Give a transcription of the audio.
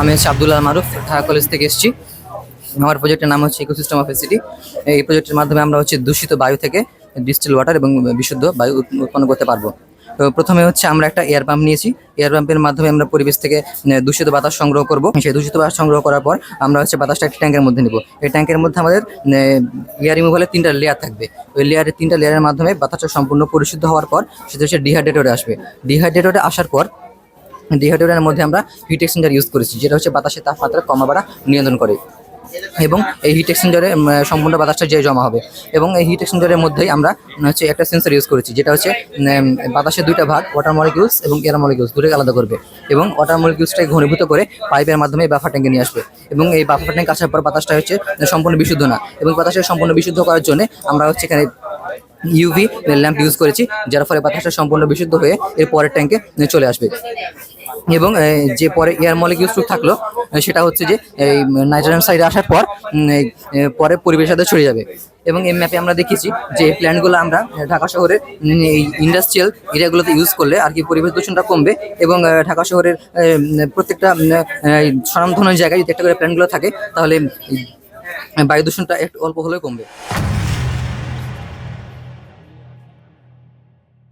আমি হচ্ছে আবদুল্লাহ মারুফ, ঢাকা কলেজ থেকে এসেছি। আমার প্রজেক্টের নাম হচ্ছে ইকোসিস্টেম অফ সিটি এই প্রজেক্টের মাধ্যমে আমরা হচ্ছে দূষিত বায়ু থেকে ডিস্টিল ওয়াটার এবং বিশুদ্ধ বায়ু উৎপন্ন করতে পারব। তো প্রথমে হচ্ছে আমরা একটা এয়ার পাম্প নিয়েছি। এয়ার পাম্পের মাধ্যমে আমরা পরিবেশ থেকে দূষিত বাতাস সংগ্রহ করব। সেই দূষিত বাতাস সংগ্রহ করার পর আমরা হচ্ছে বাতাসটা একটা ট্যাঙ্কের মধ্যে নিব। এই ট্যাঙ্কের মধ্যে আমাদের এয়ার রিমুভালের তিনটা লেয়ার থাকবে। ওই লেয়ারের তিনটা লেয়ারের মাধ্যমে বাতাসটা সম্পূর্ণ পরিশুদ্ধ হওয়ার পর সেটা হচ্ছে ডিহাইড্রেটরে আসবে। ডিহাইড্রেটরে আসার পর ডিহাইড্রেটরের মধ্যে আমরা হিট এক্সচেঞ্জার ইউজ করেছি, যেটা হচ্ছে বাতাসের তাপমাত্রা কমা বাড়া নিয়ন্ত্রণ করে। এবং এই হিট এক্সচেঞ্জারে সম্পূর্ণ বাতাসটা যে জমা হবে। এবং এই হিট এক্সচেঞ্জারের মধ্যেই আমরা হচ্ছে একটা সেন্সর ইউজ করেছি, যেটা হচ্ছে বাতাসের দুইটা ভাগ ওয়াটার মলিকিউলস এবং এয়ার মলিকিউলস দুটোকে আলাদা করবে। এবং ওয়াটার মলিকিউলসটাকে ঘনীভূত করে পাইপের মাধ্যমে বাফার ট্যাঙ্কে নিয়ে আসবে। এবং এই বাফার ট্যাঙ্ক আসার পর বাতাসটা হচ্ছে সম্পূর্ণ বিশুদ্ধ না। এবং বাতাসটা সম্পূর্ণ বিশুদ্ধ করার জন্য আমরা হচ্ছে এখানে ইউভি ল্যাম্প ইউজ করেছি, যার ফলে বাতাসটা সম্পূর্ণ বিশুদ্ধ হয়ে এর পরের ট্যাঙ্কে চলে আসবে। এবং যে পরে এয়ার মলিকিউলস থাকল সেটা হচ্ছে যে, এই নাইট্রোজেন সাইডে আসার পর পরে পরিবেশের সাথে ছড়িয়ে যাবে। এবং এই ম্যাপে আমরা দেখেছি যে এই প্ল্যান্টগুলো আমরা ঢাকা শহরের এই ইন্ডাস্ট্রিয়াল এরিয়াগুলোতে ইউজ করলে আর কি পরিবেশ দূষণটা কমবে এবং ঢাকা শহরের প্রত্যেকটা স্বনামধন্য জায়গায় যদি একটা করে প্ল্যান্টগুলো থাকে, তাহলে বায়ু দূষণটা একটু অল্প হলেও কমবে।